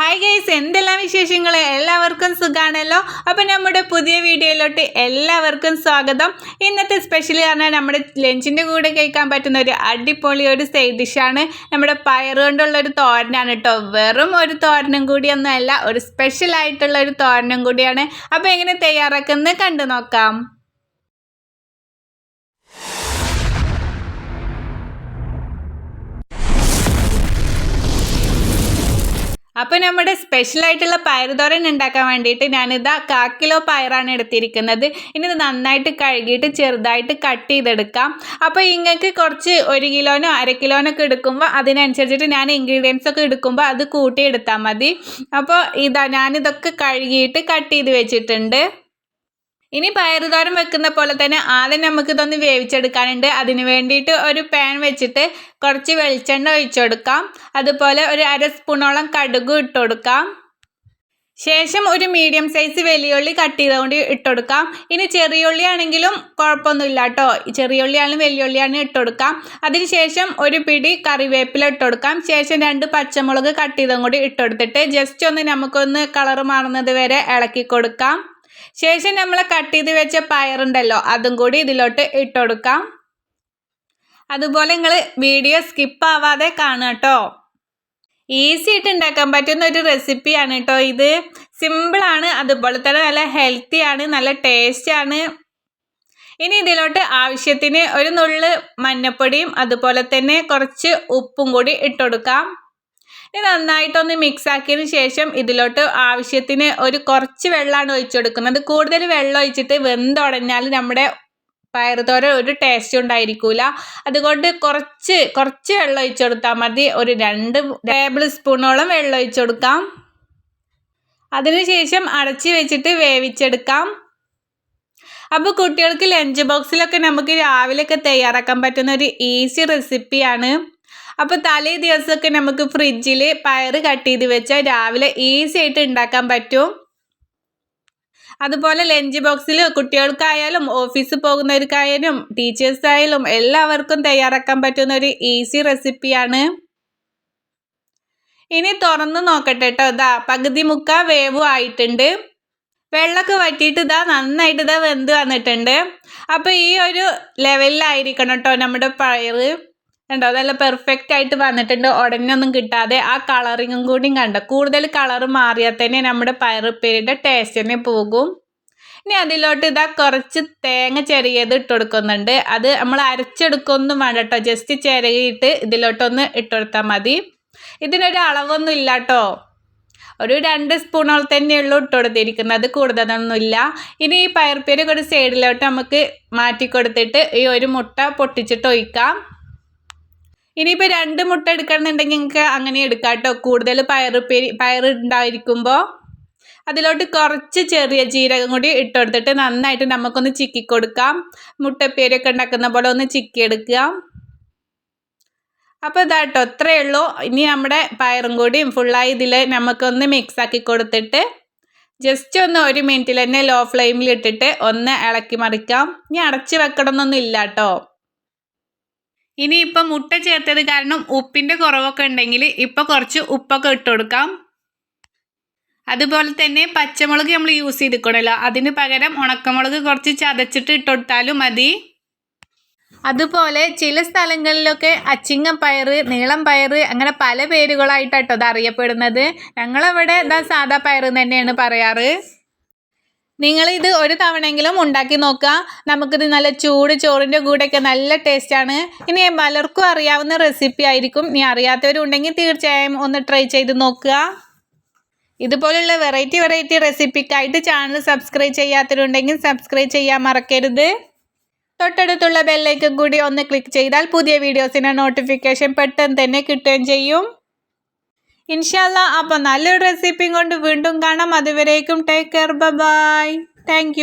Hi guys എന്തെല്ലാം വിശേഷങ്ങൾ എല്ലാവർക്കും സുഖാണല്ലോ. അപ്പം നമ്മുടെ പുതിയ വീഡിയോയിലോട്ട് എല്ലാവർക്കും സ്വാഗതം. ഇന്നത്തെ സ്പെഷ്യൽ പറഞ്ഞാൽ നമ്മുടെ ലഞ്ചിന്റെ കൂടെ കഴിക്കാൻ പറ്റുന്ന ഒരു അടിപൊളി ഒരു സൈഡ് ഡിഷാണ് നമ്മുടെ പയർ കൊണ്ടുള്ള ഒരു തോരനാണ് കേട്ടോ വെറും ഒരു തോരനും കൂടിയൊന്നുമല്ല ഒരു സ്പെഷ്യൽ ആയിട്ടുള്ള ഒരു തോരനും കൂടിയാണ്. അപ്പോൾ എങ്ങനെ തയ്യാറാക്കുന്നത് കണ്ടു നോക്കാം. അപ്പോൾ നമ്മുടെ സ്പെഷ്യൽ ആയിട്ടുള്ള പയറുതോരൻ ഉണ്ടാക്കാൻ വേണ്ടിയിട്ട് ഞാനിതാ കാ കിലോ പയറാണ് എടുത്തിരിക്കുന്നത്. ഇനി ഇത് നന്നായിട്ട് കഴുകിയിട്ട് ചെറുതായിട്ട് കട്ട് ചെയ്തെടുക്കാം. അപ്പോൾ ഇങ്ങക്ക് കുറച്ച് ഒരു കിലോനോ അര കിലോനോ ഒക്കെ എടുക്കുമ്പോൾ അതിനനുസരിച്ചിട്ട് ഞാൻ ഇൻഗ്രീഡിയൻസ് ഒക്കെ എടുക്കുമ്പോൾ അത് കൂട്ടിയെടുത്താൽ മതി. അപ്പോൾ ഇതാ ഞാനിതൊക്കെ കഴുകിയിട്ട് കട്ട് ചെയ്ത് വെച്ചിട്ടുണ്ട്. ഇനി പയറുതോരം വെക്കുന്ന പോലെ തന്നെ ആദ്യം നമുക്ക് ഇതൊന്ന് വേവിച്ചെടുക്കാനുണ്ട്. അതിന് വേണ്ടിയിട്ട് ഒരു പാൻ വെച്ചിട്ട് കുറച്ച് വെളിച്ചെണ്ണ ഒഴിച്ചു കൊടുക്കാം. അതുപോലെ ഒരു അര സ്പൂണോളം കടുക് ഇട്ട് കൊടുക്കാം. ശേഷം ഒരു മീഡിയം സൈസ് വലിയുള്ളി കട്ട് ചെയ്തുകൊണ്ട് ഇട്ടുകൊടുക്കാം ഇനി ചെറിയുള്ളി ആണെങ്കിലും കുഴപ്പമൊന്നുമില്ല കേട്ടോ ചെറിയുള്ളിയാണെങ്കിലും വലിയുള്ളിയാണ് ഇട്ടുകൊടുക്കാം അതിനുശേഷം ഒരു പിടി കറിവേപ്പില ഇട്ടുകൊടുക്കാം ശേഷം രണ്ട് പച്ചമുളക് കട്ട് ചെയ്തും കൂടി ഇട്ടുകൊടുത്തിട്ട് ജസ്റ്റ് ഒന്ന് നമുക്കൊന്ന് കളർ മാറുന്നത് വരെ ഇളക്കി കൊടുക്കാം. ശേഷം നമ്മൾ കട്ട് ചെയ്ത് വെച്ച പയറുണ്ടല്ലോ അതും കൂടി ഇതിലോട്ട് ഇട്ടുകൊടുക്കാം അതുപോലെ നിങ്ങൾ വീഡിയോ സ്കിപ്പ് ആവാതെ കാണുക കേട്ടോ ഈസി ആയിട്ട് ഉണ്ടാക്കാൻ പറ്റുന്ന ഒരു റെസിപ്പിയാണ് കേട്ടോ ഇത്. സിമ്പിളാണ് അതുപോലെ തന്നെ നല്ല ഹെൽത്തിയാണ് നല്ല ടേസ്റ്റാണ് ഇനി ഇതിലോട്ട് ആവശ്യത്തിന് ഒരു നുള്ള് മഞ്ഞപ്പൊടിയും അതുപോലെ തന്നെ കുറച്ച് ഉപ്പും കൂടി ഇട്ടുകൊടുക്കാം ഇനി നന്നായിട്ടൊന്ന് മിക്സ് ആക്കിയതിന് ശേഷം ഇതിലോട്ട് ആവശ്യത്തിന് ഒരു കുറച്ച് വെള്ളമാണ് ഒഴിച്ചു കൊടുക്കുന്നത്. കൂടുതൽ വെള്ളം ഒഴിച്ചിട്ട് വെന്തുടഞ്ഞാൽ നമ്മുടെ പയറുതോര ഒരു ടേസ്റ്റ് ഉണ്ടായിരിക്കില്ല അതുകൊണ്ട് കുറച്ച് കുറച്ച് വെള്ളം ഒഴിച്ചു കൊടുത്താൽ മതി. ഒരു രണ്ട് ടേബിൾ സ്പൂണോളം വെള്ളം ഒഴിച്ചു കൊടുക്കാം. അതിനുശേഷം അടച്ച് വെച്ചിട്ട് വേവിച്ചെടുക്കാം. അപ്പോൾ കുട്ടികൾക്ക് ലഞ്ച് ബോക്സിലൊക്കെ നമുക്ക് രാവിലെയൊക്കെ തയ്യാറാക്കാൻ പറ്റുന്ന ഒരു ഈസി റെസിപ്പിയാണ് അപ്പോൾ തലേ ദിവസമൊക്കെ നമുക്ക് ഫ്രിഡ്ജിൽ പയർ കട്ട് ചെയ്ത് വെച്ചാൽ രാവിലെ ഈസി ആയിട്ട് ഉണ്ടാക്കാൻ പറ്റും. അതുപോലെ ലഞ്ച് ബോക്സിൽ കുട്ടികൾക്കായാലും ഓഫീസിൽ പോകുന്നവർക്കായാലും ടീച്ചേഴ്സായാലും എല്ലാവർക്കും തയ്യാറാക്കാൻ പറ്റുന്ന ഒരു ഈസി റെസിപ്പിയാണ്. ഇനി തുറന്ന് നോക്കട്ടെ കേട്ടോ ഇതാ പകുതി മുക്ക വേവും ആയിട്ടുണ്ട്. വെള്ളമൊക്കെ വറ്റിയിട്ട് ഇതാ നന്നായിട്ട് ഇതാ വെന്ത് വന്നിട്ടുണ്ട്. അപ്പോൾ ഈ ഒരു ലെവലിലായിരിക്കണം കേട്ടോ നമ്മുടെ പയറ്. കണ്ടോ? നല്ല പെർഫെക്റ്റ് ആയിട്ട് വന്നിട്ടുണ്ട്. ഉടനൊന്നും കിട്ടാതെ ആ കളറിങ്ങും കൂടിയും കണ്ടോ? കൂടുതൽ കളർ മാറിയാൽ തന്നെ നമ്മുടെ പയറുപ്പേരിയുടെ ടേസ്റ്റ് തന്നെ പോകും. ഇനി അതിലോട്ട് ഇതാ കുറച്ച് തേങ്ങ ചെറിയത് ഇട്ട് കൊടുക്കുന്നുണ്ട്. അത് നമ്മൾ അരച്ചെടുക്കൊന്നും വേണ്ട കേട്ടോ. ജസ്റ്റ് ചിരകിയിട്ട് ഇതിലോട്ടൊന്ന് ഇട്ട് കൊടുത്താൽ മതി. ഇതിനൊരു അളവൊന്നും ഇല്ല കേട്ടോ. ഒരു രണ്ട് സ്പൂണോളം തന്നെയുള്ളൂ ഇട്ട് കൊടുത്തിരിക്കുന്നത്. കൂടുതലൊന്നുമില്ല ഇനി ഈ പയർപ്പേര് കൂടി സൈഡിലോട്ട് നമുക്ക് മാറ്റി കൊടുത്തിട്ട് ഈ ഒരു മുട്ട പൊട്ടിച്ചിട്ട് ഒഴിക്കാം. ഇനിയിപ്പോൾ രണ്ട് മുട്ട എടുക്കണമെന്നുണ്ടെങ്കിൽ നിങ്ങൾക്ക് അങ്ങനെ എടുക്കാം കേട്ടോ. കൂടുതൽ പയർ ഉണ്ടായിരിക്കുമ്പോൾ അതിലോട്ട് കുറച്ച് ചെറിയ ജീരകം കൂടി ഇട്ടെടുത്തിട്ട് നന്നായിട്ട് നമുക്കൊന്ന് ചിക്കി കൊടുക്കാം. മുട്ടപ്പേരൊക്കെ ഉണ്ടാക്കുന്ന പോലെ ഒന്ന് ചിക്കി എടുക്കുക. അപ്പോൾ ഇതാട്ടോ അത്രയേ ഉള്ളൂ. ഇനി നമ്മുടെ പയറും കൂടിയും ഫുള്ളായി ഇതിൽ നമുക്കൊന്ന് മിക്സ് ആക്കി കൊടുത്തിട്ട് ജസ്റ്റ് ഒന്ന് ഒരു മിനിറ്റിൽ തന്നെ ലോ ഫ്ലെയിമിൽ ഇട്ടിട്ട് ഒന്ന് ഇളക്കി മറിക്കാം. ഇനി അടച്ച് വെക്കണമെന്നൊന്നും ഇല്ല കേട്ടോ. ഇനിയിപ്പം മുട്ട ചേർത്തത് കാരണം ഉപ്പിന്റെ കുറവൊക്കെ ഉണ്ടെങ്കിൽ ഇപ്പോൾ കുറച്ച് ഉപ്പൊക്കെ ഇട്ട് കൊടുക്കാം. അതുപോലെ തന്നെ പച്ചമുളക് നമ്മൾ യൂസ് ചെയ്തിക്കണല്ലോ അതിന് പകരം ഉണക്കമുളക് കുറച്ച് ചതച്ചിട്ട് ഇട്ട് കൊടുത്താലും മതി. അതുപോലെ ചില സ്ഥലങ്ങളിലൊക്കെ അച്ചിങ്ങ പയറ് നീളം പയറ് അങ്ങനെ പല പേരുകളായിട്ടാട്ടോ അത് അറിയപ്പെടുന്നത്. ഞങ്ങളവിടെ ഇതാ സാധാ പയർ തന്നെയാണ് പറയാറ്. നിങ്ങളിത് ഒരു തവണയെങ്കിലും ഉണ്ടാക്കി നോക്കുക. നമുക്കിത് നല്ല ചൂട് ചോറിന്റെ കൂടെയൊക്കെ നല്ല ടേസ്റ്റാണ് ഇനി പലർക്കും അറിയാവുന്ന റെസിപ്പി ആയിരിക്കും. ഇനി അറിയാത്തവരുണ്ടെങ്കിൽ തീർച്ചയായും ഒന്ന് ട്രൈ ചെയ്ത് നോക്കുക. ഇതുപോലുള്ള വെറൈറ്റി വെറൈറ്റി റെസിപ്പിക്കായിട്ട് ചാനൽ സബ്സ്ക്രൈബ് ചെയ്യാത്തവരുണ്ടെങ്കിൽ സബ്സ്ക്രൈബ് ചെയ്യാൻ മറക്കരുത്. തൊട്ടടുത്തുള്ള ബെല്ലേക്കും കൂടി ഒന്ന് ക്ലിക്ക് ചെയ്താൽ പുതിയ വീഡിയോസിന്റെ നോട്ടിഫിക്കേഷൻ പെട്ടെന്ന് തന്നെ കിട്ടുകയും ചെയ്യും. ഇൻഷാല്ല അപ്പോൾ നല്ലൊരു റെസിപ്പിയും കൊണ്ട് വീണ്ടും കാണാം. അതുവരേക്കും ടേക്ക് കെയർ ബൈ താങ്ക്